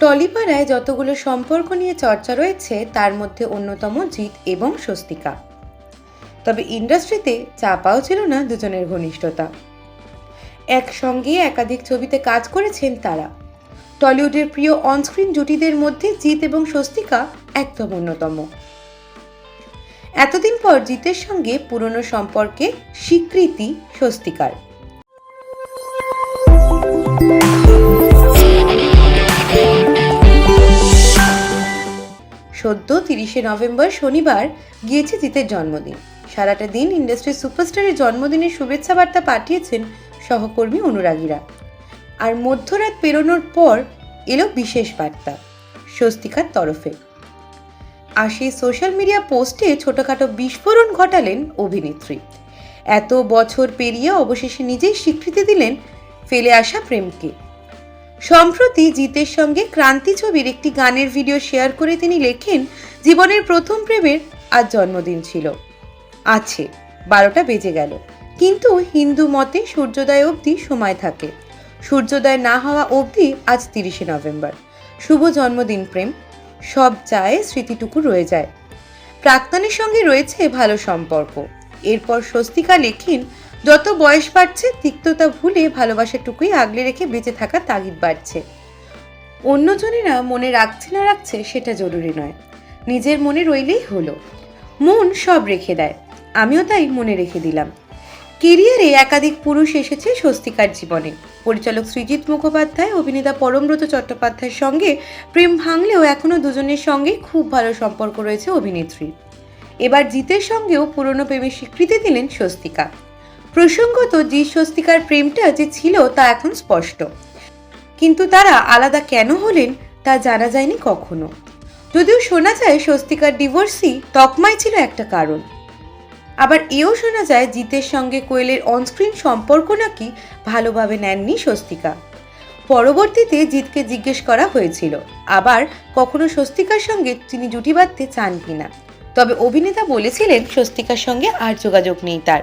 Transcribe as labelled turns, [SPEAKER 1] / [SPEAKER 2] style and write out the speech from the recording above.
[SPEAKER 1] টলিপাড়ায় যতগুলো সম্পর্ক নিয়ে চর্চা রয়েছে, তার মধ্যে অন্যতম জিৎ এবং স্বস্তিকা। তবে ইন্ডাস্ট্রিতে চাপাও ছিল না দুজনের ঘনিষ্ঠতা। একসঙ্গে একাধিক ছবিতে কাজ করেছেন তারা। টলিউডের প্রিয় অনস্ক্রিন জুটিদের মধ্যে জিৎ এবং স্বস্তিকা একদম অন্যতম। এতদিন পর জিতের সঙ্গে পুরনো সম্পর্কে স্বীকৃতি স্বস্তিকার। সদ্য তিরিশে নভেম্বর শনিবার গিয়েছে জিতের জন্মদিন। সারাটা দিন ইন্ডাস্ট্রির সুপারস্টারের জন্মদিনের শুভেচ্ছা বার্তা পাঠিয়েছেন সহকর্মী অনুরাগীরা। আর মধ্যরাত পেরোনোর পর এলো বিশেষ বার্তা, স্বস্তিকার তরফে। আর সেই সোশ্যাল মিডিয়া পোস্টে ছোটখাটো বিস্ফোরণ ঘটালেন অভিনেত্রী। এত বছর পেরিয়ে অবশেষে নিজেই স্বীকৃতি দিলেন ফেলে আসা প্রেমকে। সম্প্রতি জিতের সঙ্গে ক্রান্তি ছবির একটি গানের ভিডিও শেয়ার করে তিনি লেখেন, জীবনের প্রথম প্রেমের আজ জন্মদিন ছিল। আছে, বারোটা বেজে গেল। কিন্তু হিন্দু মতে সূর্যোদয় অবধি সময় থাকে। সূর্যোদয় না হওয়া অবধি আজ তিরিশে নভেম্বর। শুভ জন্মদিন প্রেম। সব চায়ে স্মৃতিটুকু রয়ে যায়। প্রাক্তনের সঙ্গে রয়েছে ভালো সম্পর্ক। এরপর স্বস্তিকা লেখেন যত বয়স বাড়ছে, তিক্ততা ভুলে ভালোবাসাটুকুই আগলে রেখে বেঁচে থাকার তাগিদ বাড়ছে। অন্যজনেরা মনে রাখছে না রাখছে সেটা জরুরি নয়। নিজের মনে রইলেই হলো। মন সব রেখে দেয়। আমিও তাই মনে রেখে দিলাম। কেরিয়ারে একাধিক পুরুষ এসেছে স্বস্তিকার জীবনে। পরিচালক সৃজিৎ মুখোপাধ্যায়, অভিনেতা পরমব্রত চট্টোপাধ্যায়ের সঙ্গে প্রেম ভাঙলেও এখনও দুজনের সঙ্গে খুব ভালো সম্পর্ক রয়েছে অভিনেত্রী এবার জিতের সঙ্গেও পুরনো প্রেমের স্বীকৃতি দিলেন স্বস্তিকা। প্রসঙ্গত জিৎ স্বস্তিকার প্রেমটা যে ছিল তা এখন স্পষ্ট। কিন্তু তারা আলাদা কেন হলেন তা জানা যায়নি কখনো। যদিও শোনা যায় স্বস্তিকার ডিভোর্সই তকমাই ছিল একটা কারণ। আবার এও শোনা যায় জিতের সঙ্গে কোয়েলের অনস্ক্রিন সম্পর্ক নাকি ভালোভাবে নেননি স্বস্তিকা। পরবর্তীতে জিতকে জিজ্ঞেস করা হয়েছিল, আবার কখনো স্বস্তিকার সঙ্গে তিনি জুটি বাঁধতে চান কিনা। তবে অভিনেতা বলেছিলেন স্বস্তিকার সঙ্গে আর যোগাযোগ নেই তার।